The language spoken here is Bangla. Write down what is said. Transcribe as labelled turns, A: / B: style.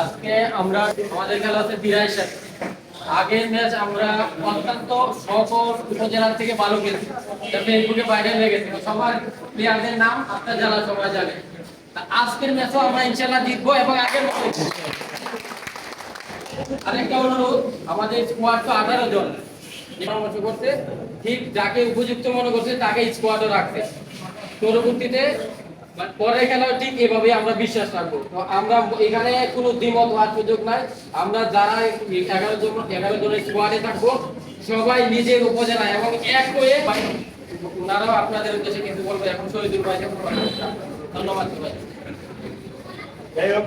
A: আজকে আমরা আমাদের খেলা আছে আগের ম্যাচ আমরা অত্যন্ত সকল উপজেলা থেকে ভালো খেলছি। তা ফেসবুকে ভাইরাল হয়ে গেছে। সবার প্লেয়ারদের নাম আপনার জানা, সবাই জানে। আজকের ম্যাচও আমরা ইনশাল্লাহ জিতবো এবং আগের আরেকটা অনুরোধ, আমাদের স্কোয়াড তো আঠারো জন। পরামর্শ করছে, ঠিক যাকে উপযুক্ত মনে করছে, তাকে স্কোয়াডও রাখতে পরবর্তীতে পরের খেলা ঠিক এভাবে আমরা বিশ্বাস রাখব। তো আমরা এখানে কোনো দ্বিমত হওয়ার সুযোগ নাই। আমরা যারা এগারো জন, এগারো জনের স্কোয়াডে থাকব, সবাই নিজের উপজেলা এবং এক হয়ে ওনারাও আপনাদের উদ্দেশ্যে কিন্তু বলব, এখন শহীদুল ভাই ধন্যবাদ সবাই
B: যাই হোক।